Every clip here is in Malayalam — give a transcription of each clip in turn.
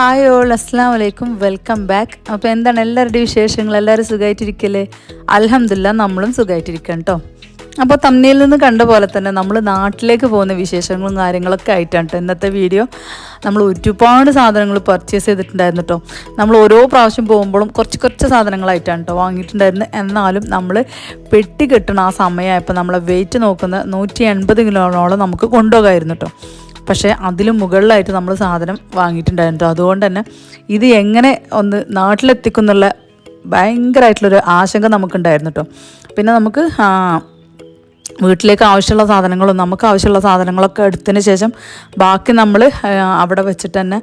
ഹായ് ഓൾ അസ്സാം വലൈക്കും വെൽക്കം ബാക്ക് അപ്പോൾ എന്താണ് എല്ലാവരുടെയും വിശേഷങ്ങൾ? എല്ലാവരും സുഖമായിട്ടിരിക്കല്ലേ അലഹമില്ല നമ്മളും സുഖമായിട്ടിരിക്കണം കേട്ടോ അപ്പോൾ തമ്മിയിൽ നിന്ന് കണ്ട പോലെ തന്നെ നമ്മൾ നാട്ടിലേക്ക് പോകുന്ന വിശേഷങ്ങളും കാര്യങ്ങളൊക്കെ ആയിട്ടാണ് ട്ടോ ഇന്നത്തെ വീഡിയോ നമ്മൾ ഒരുപാട് സാധനങ്ങൾ പർച്ചേസ് ചെയ്തിട്ടുണ്ടായിരുന്നു കേട്ടോ നമ്മൾ ഓരോ പ്രാവശ്യം പോകുമ്പോഴും കുറച്ച് കുറച്ച് സാധനങ്ങളായിട്ടാണ് കേട്ടോ വാങ്ങിയിട്ടുണ്ടായിരുന്നത് എന്നാലും നമ്മൾ പെട്ടി കെട്ടണ ആ സമയമായപ്പോൾ നമ്മളെ വെയിറ്റ് നോക്കുന്ന നൂറ്റി എൺപത് കിലോനോളം നമുക്ക് കൊണ്ടുപോകായിരുന്നു കേട്ടോ പക്ഷേ അതിലും മുകളിലായിട്ട് നമ്മൾ സാധനം വാങ്ങിയിട്ടുണ്ടായിരുന്നു. അതുകൊണ്ട് തന്നെ ഇത് എങ്ങനെ ഒന്ന് നാട്ടിലെത്തിക്കുന്നുള്ള ഭയങ്കരമായിട്ടുള്ളൊരു ആശങ്ക നമുക്കുണ്ടായിരുന്നു കേട്ടോ പിന്നെ നമുക്ക് വീട്ടിലേക്ക് ആവശ്യമുള്ള സാധനങ്ങളും നമുക്ക് ആവശ്യമുള്ള സാധനങ്ങളൊക്കെ എടുത്തതിന് ശേഷം ബാക്കി നമ്മൾ അവിടെ വെച്ചിട്ട് തന്നെ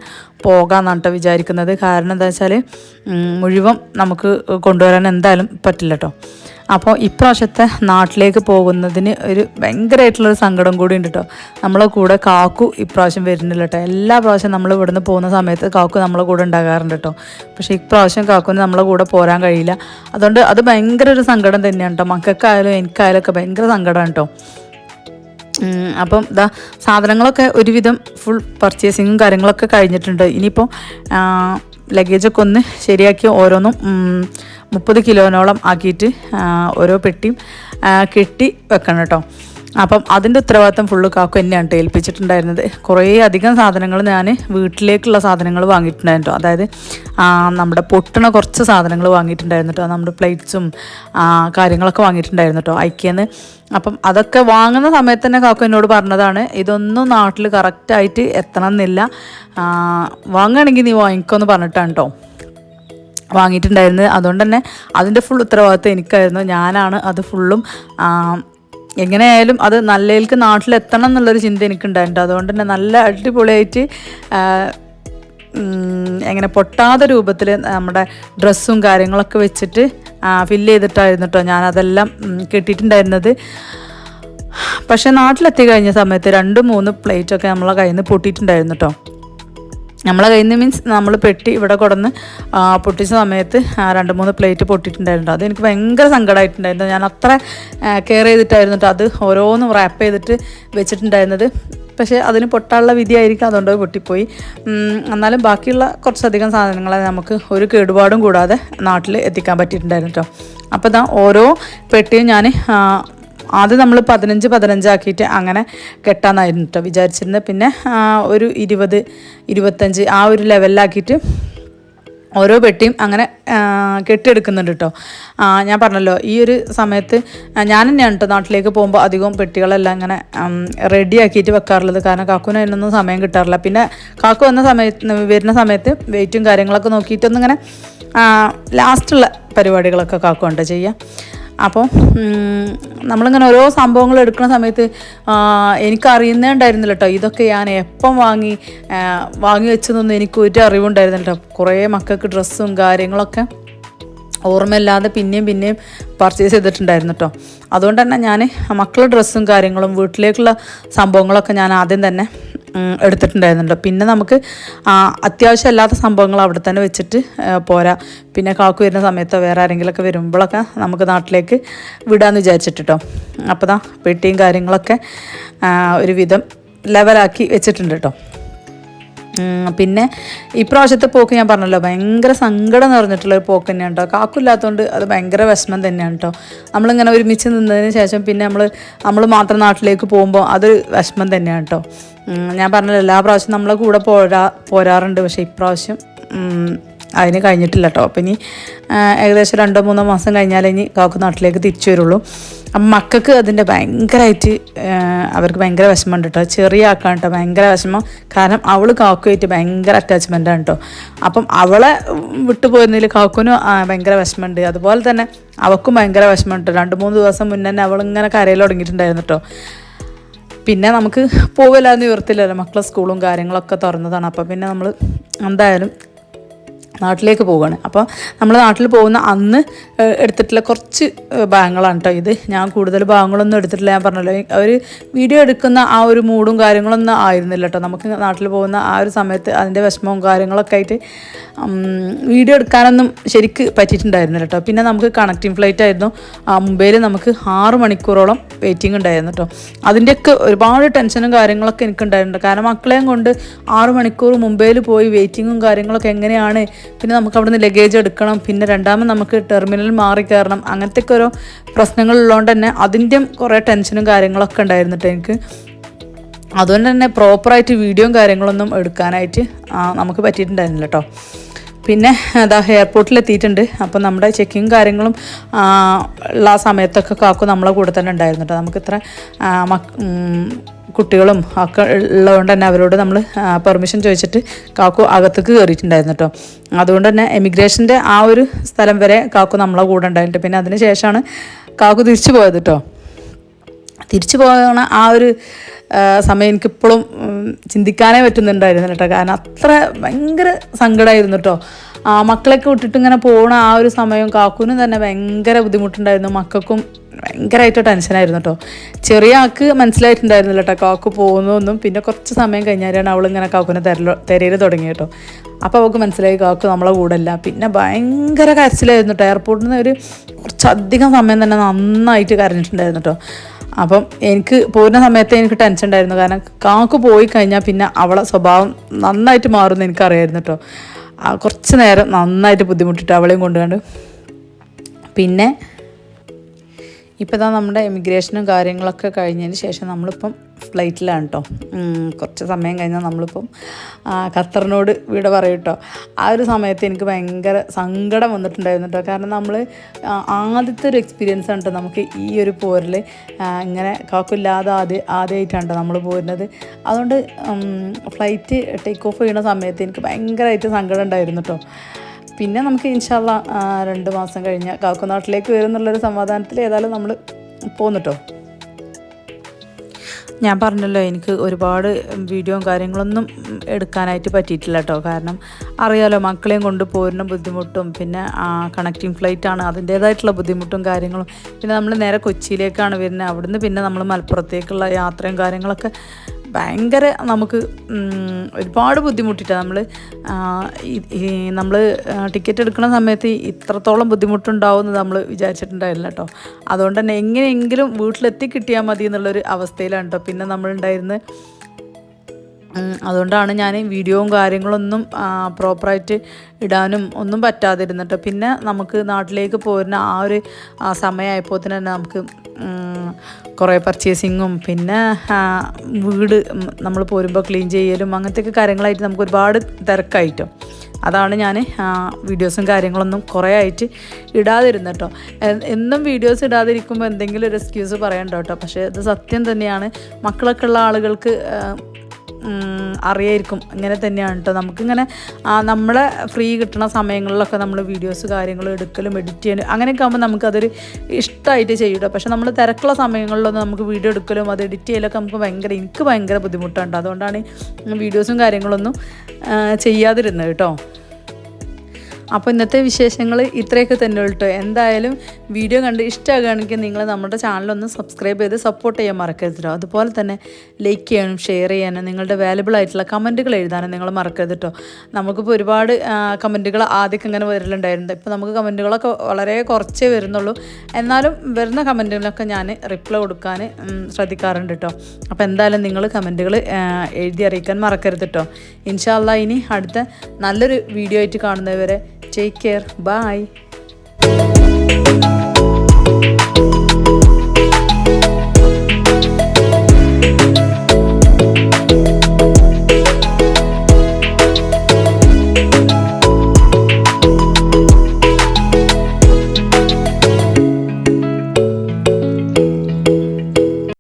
പോകാമെന്നാണ് കേട്ടോ വിചാരിക്കുന്നത്. കാരണം എന്താ വെച്ചാൽ മുഴുവൻ നമുക്ക് കൊണ്ടുവരാൻ എന്തായാലും പറ്റില്ല കേട്ടോ അപ്പോൾ ഇപ്രാവശ്യത്തെ നാട്ടിലേക്ക് പോകുന്നതിന് ഒരു ഭയങ്കരമായിട്ടുള്ളൊരു സങ്കടം കൂടി ഉണ്ട് കേട്ടോ നമ്മളെ കൂടെ കാക്കു ഇപ്രാവശ്യം വരുന്നില്ല കേട്ടോ എല്ലാ പ്രാവശ്യം നമ്മൾ ഇവിടുന്ന് പോകുന്ന സമയത്ത് കാക്കു നമ്മളെ കൂടെ ഉണ്ടാകാറുണ്ട് കേട്ടോ പക്ഷേ ഇപ്രാവശ്യം കാക്കുവിന് നമ്മളെ കൂടെ പോരാൻ കഴിയില്ല. അതുകൊണ്ട് അത് ഭയങ്കര ഒരു സങ്കടം തന്നെയാണ് കേട്ടോ മക്കൾക്കായാലും എനിക്കായാലും ഒക്കെ ഭയങ്കര സങ്കടമാണ് കേട്ടോ അപ്പം ഇതാ സാധനങ്ങളൊക്കെ ഒരുവിധം ഫുൾ പർച്ചേസിങ്ങും കാര്യങ്ങളൊക്കെ കഴിഞ്ഞിട്ടുണ്ട്. ഇനിയിപ്പോൾ ലഗേജൊക്കെ ഒന്ന് ശരിയാക്കി ഓരോന്നും മുപ്പത് കിലോനോളം ആക്കിയിട്ട് ഓരോ പെട്ടിയും കെട്ടി വെക്കണം കേട്ടോ. അപ്പം അതിന്റെ ഉത്തരവാദിത്തം ഫുള്ള് കാക്കു തന്നെയാണ് കേട്ടോ ഏൽപ്പിച്ചിട്ടുണ്ടായിരുന്നത്. കുറേ അധികം സാധനങ്ങൾ ഞാൻ വീട്ടിലേക്കുള്ള സാധനങ്ങൾ വാങ്ങിയിട്ടുണ്ടായിരുന്നു അതായത് നമ്മുടെ പൊട്ടണ കുറച്ച് സാധനങ്ങൾ വാങ്ങിയിട്ടുണ്ടായിരുന്നു കേട്ടോ. നമ്മുടെ പ്ലേറ്റ്സും കാര്യങ്ങളൊക്കെ വാങ്ങിയിട്ടുണ്ടായിരുന്നു കേട്ടോ ഐക്യെന്ന്. അപ്പം അതൊക്കെ വാങ്ങുന്ന സമയത്ത് തന്നെ കാക്കു എന്നോട് പറഞ്ഞതാണ് ഇതൊന്നും നാട്ടിൽ കറക്റ്റായിട്ട് എത്തണം എന്നില്ല വാങ്ങുകയാണെങ്കിൽ നീ വാങ്ങിക്കോന്ന് പറഞ്ഞിട്ടാണ് കേട്ടോ. വാങ്ങിയിട്ടുണ്ടായിരുന്നത് അതുകൊണ്ട് തന്നെ അതിന്റെ ഫുൾ ഉത്തരവാദിത്വം എനിക്കായിരുന്നു. ഞാനാണ് അത് ഫുള്ളും എങ്ങനെയായാലും അത് നല്ലയിൽക്ക് നാട്ടിലെത്തണം എന്നുള്ളൊരു ചിന്ത എനിക്കുണ്ടായിട്ടുണ്ട്. അതുകൊണ്ട് തന്നെ നല്ല അടിപൊളിയായിട്ട് എങ്ങനെ പൊട്ടാത്ത രൂപത്തിൽ നമ്മുടെ ഡ്രസ്സും കാര്യങ്ങളൊക്കെ വെച്ചിട്ട് ഫില്ല് ചെയ്തിട്ടായിരുന്നു കേട്ടോ ഞാനതെല്ലാം കെട്ടിയിട്ടുണ്ടായിരുന്നത്. പക്ഷേ നാട്ടിലെത്തി കഴിഞ്ഞ സമയത്ത് രണ്ട് മൂന്ന് പ്ലേറ്റൊക്കെ നമ്മളെ കയ്യിൽ നിന്ന് പൊട്ടിയിട്ടുണ്ടായിരുന്നു കേട്ടോ നമ്മളെ കയ്യിൽ നിന്ന് മീൻസ് നമ്മൾ പെട്ടി ഇവിടെ കൊടുന്ന് പൊട്ടിച്ച സമയത്ത് രണ്ട് മൂന്ന് പ്ലേറ്റ് പൊട്ടിയിട്ടുണ്ടായിരുന്നു. അത് എനിക്ക് ഭയങ്കര സങ്കടമായിട്ടുണ്ടായിരുന്നു ഞാൻ അത്ര കെയർ ചെയ്തിട്ടായിരുന്നു ട്ടോ അത് ഓരോന്നും റാപ്പ് ചെയ്തിട്ട് വെച്ചിട്ടുണ്ടായിരുന്നത്. പക്ഷേ അതിന് പൊട്ടാനുള്ള വിധിയായിരിക്കും അതുകൊണ്ട് പൊട്ടിപ്പോയി. എന്നാലും ബാക്കിയുള്ള കുറച്ചധികം സാധനങ്ങളെ നമുക്ക് ഒരു കേടുപാടും കൂടാതെ നാട്ടിൽ എത്തിക്കാൻ പറ്റിയിട്ടുണ്ടായിരുന്നു കേട്ടോ അപ്പോൾ ഇതാ ഓരോ പെട്ടിയും ഞാൻ ആദ്യം നമ്മൾ പതിനഞ്ച് പതിനഞ്ചാക്കിയിട്ട് അങ്ങനെ കെട്ടാന്നായിരുന്നു കേട്ടോ വിചാരിച്ചിരുന്നത് പിന്നെ ഒരു ഇരുപത് ഇരുപത്തഞ്ച് ആ ഒരു ലെവലിലാക്കിയിട്ട് ഓരോ പെട്ടിയും അങ്ങനെ കെട്ടിയെടുക്കുന്നുണ്ട് കേട്ടോ ഞാൻ പറഞ്ഞല്ലോ ഈ ഒരു സമയത്ത് ഞാൻ തന്നെയാണ് കേട്ടോ നാട്ടിലേക്ക് പോകുമ്പോൾ അധികവും പെട്ടികളെല്ലാം അങ്ങനെ റെഡിയാക്കിയിട്ട് വെക്കാറുള്ളത്. കാരണം കാക്കുവിന് അതിനൊന്നും സമയം കിട്ടാറില്ല. പിന്നെ കാക്കു വന്ന സമയത്ത് വരുന്ന സമയത്ത് വെയിറ്റും കാര്യങ്ങളൊക്കെ നോക്കിയിട്ടൊന്നും ഇങ്ങനെ ലാസ്റ്റുള്ള പരിപാടികളൊക്കെ കാക്കുണ്ട് ചെയ്യുക അപ്പോൾ നമ്മളിങ്ങനെ ഓരോ സംഭവങ്ങൾ എടുക്കുന്ന സമയത്ത് ആ, എനിക്കറിയുന്നേ ഉണ്ടായിരുന്നില്ല കേട്ടോ ഇതൊക്കെ ഞാൻ എപ്പം വാങ്ങി വാങ്ങി വെച്ചതൊന്നും എനിക്ക് ഒരു അറിവുണ്ടായിരുന്നില്ല കേട്ടോ കുറേ മക്കൾക്ക് ഡ്രസ്സും കാര്യങ്ങളൊക്കെ ഓർമ്മയില്ലാതെ പിന്നെയും പിന്നെയും പർച്ചേസ് ചെയ്തിട്ടുണ്ടായിരുന്നു കേട്ടോ അതുകൊണ്ട് തന്നെ ഞാൻ മക്കളുടെ ഡ്രസ്സും കാര്യങ്ങളും വീട്ടിലേക്കുള്ള സംഭവങ്ങളൊക്കെ ഞാൻ ആദ്യം തന്നെ ഉം, എടുത്തിട്ടുണ്ടായിരുന്നുണ്ട്. പിന്നെ നമുക്ക് അത്യാവശ്യം അത്യാവശ്യമല്ലാത്ത സംഭവങ്ങൾ അവിടെ തന്നെ വെച്ചിട്ട് പോരാ. പിന്നെ കാക്കു വരുന്ന സമയത്തോ വേറെ ആരെങ്കിലുമൊക്കെ വരുമ്പോഴൊക്കെ നമുക്ക് നാട്ടിലേക്ക് വിടാമെന്ന് വിചാരിച്ചിട്ടോ അപ്പോൾ ദാ പെട്ടിയും കാര്യങ്ങളൊക്കെ ഒരുവിധം ലെവലാക്കി വെച്ചിട്ടുണ്ട് കേട്ടോ പിന്നെ ഇപ്രാവശ്യത്തെ പോക്ക് ഞാൻ പറഞ്ഞല്ലോ ഭയങ്കര സങ്കടം നിറഞ്ഞിട്ടുള്ള ഒരു പോക്ക് തന്നെയാണ് കേട്ടോ കാക്കില്ലാത്തതുകൊണ്ട് അത് ഭയങ്കര വിഷമം തന്നെയാണ് കേട്ടോ നമ്മളിങ്ങനെ ഒരുമിച്ച് നിന്നതിന് ശേഷം പിന്നെ നമ്മൾ നമ്മൾ മാത്രം നാട്ടിലേക്ക് പോകുമ്പോൾ അത് വിഷമം തന്നെയാണ് കേട്ടോ ഞാൻ പറഞ്ഞല്ലോ എല്ലാ പ്രാവശ്യം നമ്മളെ കൂടെ പോരാ പോരാറുണ്ട് പക്ഷേ ഇപ്രാവശ്യം അതിന് കഴിഞ്ഞിട്ടില്ല കേട്ടോ അപ്പം ഇനി ഏകദേശം രണ്ടോ മൂന്നോ മാസം കഴിഞ്ഞാലേ ഇനി കാക്കു നാട്ടിലേക്ക് തിരിച്ചു വരുള്ളൂ. മക്കൾക്ക് അതിന്റെ ഭയങ്കരമായിട്ട് അവർക്ക് ഭയങ്കര വിഷമമുണ്ട് കേട്ടോ. ചെറിയ ആക്കാണ് കേട്ടോ ഭയങ്കര വിഷമം. കാരണം അവൾ കാക്കുമായിട്ട് ഭയങ്കര അറ്റാച്ച്മെന്റാണ് കേട്ടോ. അപ്പം അവളെ വിട്ടുപോയിരുന്നതിൽ കാക്കുവിനും ഭയങ്കര വിഷമമുണ്ട്. അതുപോലെ തന്നെ അവൾക്കും ഭയങ്കര വിഷമമുണ്ട് രണ്ട് മൂന്ന് ദിവസം മുന്നേ തന്നെ അവളിങ്ങനെ കരയിൽ തുടങ്ങിയിട്ടുണ്ടായിരുന്നു കേട്ടോ. പിന്നെ നമുക്ക് പോവില്ലാന്ന് വിവർത്തില്ലല്ലോ മക്കളെ സ്കൂളും കാര്യങ്ങളൊക്കെ തുറന്നതാണ്. അപ്പം പിന്നെ നമ്മൾ എന്തായാലും നാട്ടിലേക്ക് പോവുകയാണ് അപ്പോൾ നമ്മൾ നാട്ടിൽ പോകുന്ന അന്ന് എടുത്തിട്ടുള്ള കുറച്ച് ഭാഗങ്ങളാണ് കേട്ടോ ഇത്. ഞാൻ കൂടുതൽ ഭാഗങ്ങളൊന്നും എടുത്തിട്ടില്ല. ഞാൻ പറഞ്ഞല്ലോ അവർ വീഡിയോ എടുക്കുന്ന ആ ഒരു മൂഡും കാര്യങ്ങളൊന്നും ആയിരുന്നില്ല കേട്ടോ നമുക്ക് നാട്ടിൽ പോകുന്ന ആ ഒരു സമയത്ത് അതിന്റെ വിഷമവും കാര്യങ്ങളൊക്കെ ആയിട്ട് വീഡിയോ എടുക്കാനൊന്നും ശരിക്ക് പറ്റിയിട്ടുണ്ടായിരുന്നില്ല കേട്ടോ പിന്നെ നമുക്ക് കണക്റ്റിംഗ് ഫ്ലൈറ്റ് ആയിരുന്നു. മുംബൈയിൽ നമുക്ക് ആറ് മണിക്കൂറോളം വെയിറ്റിംഗ് ഉണ്ടായിരുന്നു കേട്ടോ അതിന്റെയൊക്കെ ഒരുപാട് ടെൻഷനും കാര്യങ്ങളൊക്കെ എനിക്ക് എനിക്കുണ്ടായിട്ടുണ്ട്. കാരണം മക്കളെയും കൊണ്ട് ആറ് മണിക്കൂർ മുംബൈയിൽ പോയി വെയിറ്റിങ്ങും കാര്യങ്ങളൊക്കെ എങ്ങനെയാണ് പിന്നെ നമുക്ക് അവിടെ നിന്ന് ലഗേജ് എടുക്കണം. പിന്നെ രണ്ടാമത് നമുക്ക് ടെർമിനൽ മാറി കയറണം. അങ്ങനത്തെയൊക്കെ ഓരോ പ്രശ്നങ്ങളുള്ളതുകൊണ്ട് തന്നെ അതിന്റെയും കുറേ ടെൻഷനും കാര്യങ്ങളൊക്കെ ഉണ്ടായിരുന്നിട്ട് എനിക്ക്. അതുകൊണ്ട് തന്നെ പ്രോപ്പറായിട്ട് വീഡിയോയും കാര്യങ്ങളൊന്നും എടുക്കാനായിട്ട് നമുക്ക് പറ്റിയിട്ടുണ്ടായിരുന്നില്ല കേട്ടോ പിന്നെ അതാ എയർപോർട്ടിൽ എത്തിയിട്ടുണ്ട് അപ്പം നമ്മുടെ ചെക്കിങ് കാര്യങ്ങളും ഉള്ള ആ സമയത്തൊക്കെ കാക്കു നമ്മളെ കൂടെ തന്നെ ഉണ്ടായിരുന്നു നമുക്ക് ഇത്ര കുട്ടികളും ഒക്കെ ഉള്ളതുകൊണ്ട് തന്നെ അവരോട് നമ്മൾ പെർമിഷൻ ചോദിച്ചിട്ട് കാക്കു അകത്തേക്ക് കയറിയിട്ടുണ്ടായിരുന്നു കേട്ടോ അതുകൊണ്ട് തന്നെ എമിഗ്രേഷന്റെ ആ ഒരു സ്ഥലം വരെ കാക്കു നമ്മളെ കൂടെ ഉണ്ടായിട്ടുണ്ട് പിന്നെ അതിന് ശേഷമാണ് കാക്കു തിരിച്ചു പോയത് കേട്ടോ തിരിച്ചു പോകണ ആ ഒരു സമയം എനിക്കിപ്പോഴും ചിന്തിക്കാനേ പറ്റുന്നുണ്ടായിരുന്നു കേട്ടോ. കാരണം അത്ര ഭയങ്കര സങ്കടമായിരുന്നു കേട്ടോ. ആ മക്കളൊക്കെ വിട്ടിട്ട് ഇങ്ങനെ പോണ ആ ഒരു സമയം കാക്കൂനും തന്നെ ഭയങ്കര ബുദ്ധിമുട്ടുണ്ടായിരുന്നു. മക്കൾക്കും ഭയങ്കരമായിട്ട് ടെൻഷനായിരുന്നു കേട്ടോ. ചെറിയ ആൾക്ക് മനസ്സിലായിട്ടുണ്ടായിരുന്നില്ല കേട്ടോ കാക്കു പോകുന്നതൊന്നും പിന്നെ കുറച്ച് സമയം കഴിഞ്ഞാലാണ് അവളിങ്ങനെ കാക്കുവിനെ തെരലോ തെരയിൽ തുടങ്ങി കേട്ടോ. അപ്പോൾ അവൾക്ക് മനസ്സിലായി കാക്കു നമ്മളെ കൂടല്ല പിന്നെ ഭയങ്കര കരച്ചിലായിരുന്നു കേട്ടോ. എയർപോർട്ടിൽ നിന്ന് ഒരു കുറച്ചധികം സമയം തന്നെ നന്നായിട്ട് കരഞ്ഞിട്ടുണ്ടായിരുന്നു കേട്ടോ. അപ്പം എനിക്ക് പോരുന്ന സമയത്ത് എനിക്ക് ടെൻഷൻ ഉണ്ടായിരുന്നു. കാരണം കാക്ക് പോയി കഴിഞ്ഞാൽ പിന്നെ അവളെ സ്വഭാവം നന്നായിട്ട് മാറുമെന്ന് എനിക്കറിയായിരുന്നു കേട്ടോ കുറച്ച് നേരം നന്നായിട്ട് ബുദ്ധിമുട്ടിട്ട് അവളെയും കൊണ്ടുകൊണ്ട് പിന്നെ ഇപ്പോൾ ഇതാ നമ്മുടെ എമിഗ്രേഷനും കാര്യങ്ങളൊക്കെ കഴിഞ്ഞതിന് ശേഷം നമ്മളിപ്പം ഫ്ലൈറ്റിലാണ് കേട്ടോ കുറച്ച് സമയം കഴിഞ്ഞാൽ നമ്മളിപ്പം ഖത്തറിനോട് വീട് പറയും കേട്ടോ ആ ഒരു സമയത്ത് എനിക്ക് ഭയങ്കര സങ്കടം വന്നിട്ടുണ്ടായിരുന്നു കേട്ടോ കാരണം നമ്മൾ ആദ്യത്തെ ഒരു എക്സ്പീരിയൻസ് ആണ് കേട്ടോ നമുക്ക് ഈ ഒരു പോരിൽ ഇങ്ങനെ കാക്കില്ലാതെ ആദ്യ ആദ്യമായിട്ടാണ് കേട്ടോ നമ്മൾ പോരുന്നത്. അതുകൊണ്ട് ഫ്ലൈറ്റ് ടേക്ക് ഓഫ് ചെയ്യുന്ന സമയത്ത് എനിക്ക് ഭയങ്കരമായിട്ട് സങ്കടം ഉണ്ടായിരുന്നു കേട്ടോ പിന്നെ നമുക്ക് ഇൻഷാല്ല രണ്ട് മാസം കഴിഞ്ഞ് കാക്കുനാട്ടിലേക്ക് വരും എന്നുള്ളൊരു സമാധാനത്തിൽ ഏതായാലും നമ്മൾ പോന്നിട്ടോ? ഞാൻ പറഞ്ഞല്ലോ എനിക്ക് ഒരുപാട് വീഡിയോയും കാര്യങ്ങളൊന്നും എടുക്കാനായിട്ട് പറ്റിയിട്ടില്ല കേട്ടോ കാരണം അറിയാലോ മക്കളെയും കൊണ്ട് പോരുന്ന ബുദ്ധിമുട്ടും പിന്നെ ആ കണക്റ്റിംഗ് ഫ്ലൈറ്റ് ആണ് അതിന്റേതായിട്ടുള്ള ബുദ്ധിമുട്ടും കാര്യങ്ങളും. പിന്നെ നമ്മൾ നേരെ കൊച്ചിയിലേക്കാണ് വരുന്നത്. അവിടുന്ന് പിന്നെ നമ്മൾ മലപ്പുറത്തേക്കുള്ള യാത്രയും കാര്യങ്ങളൊക്കെ ഭയങ്കര നമുക്ക് ഒരുപാട് ബുദ്ധിമുട്ടിട്ടാണ് നമ്മൾ നമ്മൾ ടിക്കറ്റ് എടുക്കുന്ന സമയത്ത് ഇത്രത്തോളം ബുദ്ധിമുട്ടുണ്ടാവുമെന്ന് നമ്മൾ വിചാരിച്ചിട്ടുണ്ടായില്ല കേട്ടോ അതുകൊണ്ട് തന്നെ എങ്ങനെയെങ്കിലും വീട്ടിലെത്തി കിട്ടിയാൽ മതി എന്നുള്ളൊരു അവസ്ഥയിലാണ് കേട്ടോ പിന്നെ നമ്മളുണ്ടായിരുന്നത് അതുകൊണ്ടാണ് ഞാൻ വീഡിയോയും കാര്യങ്ങളൊന്നും പ്രോപ്പറായിട്ട് ഇടാനും ഒന്നും പറ്റാതിരുന്നിട്ട്. പിന്നെ നമുക്ക് നാട്ടിലേക്ക് പോരുന്ന ആ ഒരു സമയമായപ്പോൾ തന്നെ നമുക്ക് കുറേ പർച്ചേസിങ്ങും പിന്നെ വീട് നമ്മൾ പോരുമ്പോൾ ക്ലീൻ ചെയ്യലും അങ്ങനത്തെയൊക്കെ കാര്യങ്ങളായിട്ട് നമുക്ക് ഒരുപാട് തിരക്കായിട്ടും. അതാണ് ഞാൻ വീഡിയോസും കാര്യങ്ങളൊന്നും കുറേ ആയിട്ട് ഇടാതിരുന്നത് കേട്ടോ എന്നും വീഡിയോസ് ഇടാതിരിക്കുമ്പോൾ എന്തെങ്കിലും ഒരു എക്സ്ക്യൂസ് പറയണ്ട കേട്ടോ പക്ഷേ ഇത് സത്യം തന്നെയാണ്. മക്കളൊക്കെ ഉള്ള ആളുകൾക്ക് അറിയായിരിക്കും. ഇങ്ങനെ തന്നെയാണ് കേട്ടോ നമുക്കിങ്ങനെ നമ്മളെ ഫ്രീ കിട്ടുന്ന സമയങ്ങളിലൊക്കെ നമ്മൾ വീഡിയോസ് കാര്യങ്ങളും എടുക്കലും എഡിറ്റ് ചെയ്യാനും അങ്ങനെയൊക്കെ ആകുമ്പോൾ നമുക്കതൊരു ഇഷ്ടമായിട്ട് ചെയ്യും പക്ഷേ നമ്മൾ തിരക്കുള്ള സമയങ്ങളിലൊന്നും നമുക്ക് വീഡിയോ എടുക്കലും അത് എഡിറ്റ് ചെയ്യലൊക്കെ നമുക്ക് ഭയങ്കര എനിക്ക് ഭയങ്കര ബുദ്ധിമുട്ടുണ്ട് അതുകൊണ്ടാണ് വീഡിയോസും കാര്യങ്ങളൊന്നും ചെയ്യാതിരുന്നത് കേട്ടോ അപ്പോൾ ഇന്നത്തെ വിശേഷങ്ങൾ ഇത്രയൊക്കെ തന്നെ കേട്ടോ എന്തായാലും വീഡിയോ കണ്ട് ഇഷ്ടമാകുകയാണെങ്കിൽ നിങ്ങൾ നമ്മുടെ ചാനലൊന്ന് സബ്സ്ക്രൈബ് ചെയ്ത് സപ്പോർട്ട് ചെയ്യാൻ മറക്കരുത് അതുപോലെ തന്നെ ലൈക്ക് ചെയ്യാനും ഷെയർ ചെയ്യാനും നിങ്ങളുടെ വാലുബിൾ ആയിട്ടുള്ള കമന്റുകൾ എഴുതാനും നിങ്ങൾ മറക്കരുത് കേട്ടോ നമുക്കിപ്പോൾ ഒരുപാട് കമന്റുകൾ ആദ്യമൊക്കെ ഇങ്ങനെ വരലുണ്ടായിരുന്നു ഇപ്പോൾ നമുക്ക് കമന്റുകളൊക്കെ വളരെ കുറച്ചേ വരുന്നുള്ളൂ. എന്നാലും വരുന്ന കമന്റുകളൊക്കെ ഞാൻ റിപ്ലൈ കൊടുക്കാൻ ശ്രദ്ധിക്കാറുണ്ട് കേട്ടോ അപ്പോൾ എന്തായാലും നിങ്ങൾ കമന്റുകൾ എഴുതി അറിയിക്കാൻ മറക്കരുത് കേട്ടോ ഇൻഷാല്ല ഇനി അടുത്ത നല്ലൊരു വീഡിയോ ആയിട്ട് കാണുന്നവരെ Take care. Bye.